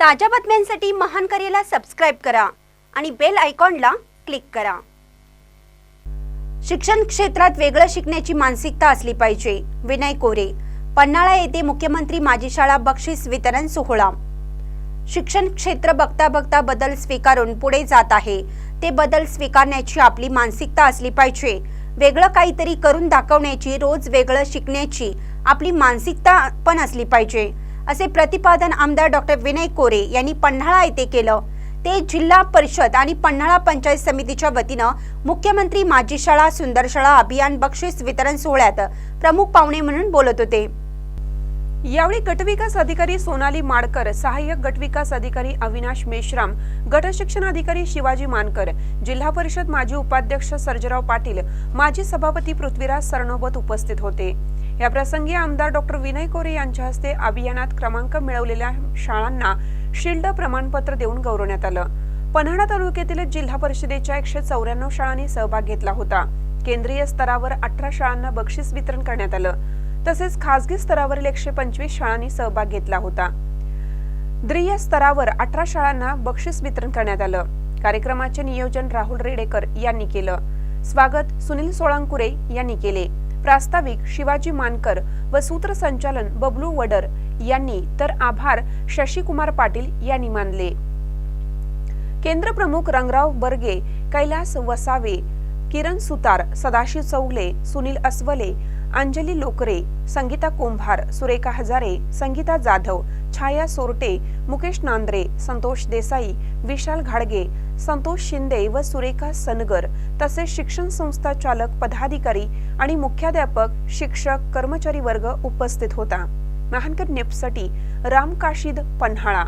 ताज्या बातम्यांसाठी महान करेला सबस्क्राईब करा आणि बेल आयकॉनला क्लिक करा. शिक्षण क्षेत्रात वेगळं शिकण्याची मानसिकता असली पाहिजे. विनय कोरे पन्हाळा येथे मुख्यमंत्री माझी शाळा बक्षीस वितरण सोहळा. शिक्षण क्षेत्र बघता बघता बदल स्वीकारून पुढे जात आहे. ते बदल स्वीकारण्याची आपली मानसिकता असली पाहिजे. वेगळं काहीतरी करून दाखवण्याची रोज वेगळं शिकण्याची आपली मानसिकता पण असली पाहिजे. असे प्रतिपादन आमदार डॉक्टर विनय कोरे यांनी पन्हाळा येथे केलं. ते जिल्हा परिषद आणि पन्हाळा पंचायत समितीच्या वतीनं मुख्यमंत्री माजी शाळा सुंदर शाळा अभियान बक्षीस वितरण सोहळ्यात प्रमुख पाहुणे म्हणून बोलत होते. यावेळी गटविकास अधिकारी सोनाली माडकर सहाय्यक गटविकास अधिकारी अविनाश मेश्राम गट शिक्षण अधिकारी शिवाजी मानकर जिल्हा परिषद माजी उपाध्यक्ष सर्जराव पाटील माजी सभापती पृथ्वीराज सरनोबत उपस्थित होते. या प्रसंगी आमदार डॉक्टर विनय कोरे यांच्या हस्ते अभियानात क्रमांक मिळवलेल्या शाळांना शिल्ड प्रमाणपत्र देऊन गौरवण्यात आलं. पन्हाळा तालुक्यातील जिल्हा परिषदेच्या एकशे चौऱ्याण्णव शाळांनी सहभाग घेतला होता. केंद्रीय स्तरावर अठरा शाळांना बक्षीस वितरण करण्यात आलं. तसेच खासगी स्तरावरील एकशे पंचवीस शाळांनी सहभाग घेतला होता. द्रिय स्तरावर अठरा शाळांना बक्षीस वितरण करण्यात आलं. कार्यक्रमाचे नियोजन राहुल रेडेकर यांनी केलं. स्वागत सुनील सोळंकुरे यांनी केले. प्रास्ताविक शिवाजी मानकर व सूत्रसंचालन बबलू वडर यांनी तर आभार शशिकुमार पाटील यांनी मानले. केंद्र प्रमुख रंगराव बर्गे कैलास वसावे किरण सुतार सदाशिव चौगले सुनील अस्वले अंजली लोकरे संगीता कुंभार सुरेखा हजारे संगीता जाधव छाया सोरटे मुकेश नांद्रे संतोष देसाई विशाल घाडगे संतोष शिंदे व सुरेखा सनगर तसेच शिक्षण संस्था चालक पदाधिकारी आणि मुख्याध्यापक शिक्षक कर्मचारी वर्ग उपस्थित होता. महानकर नेपसाठी राम काशीद पन्हाळा.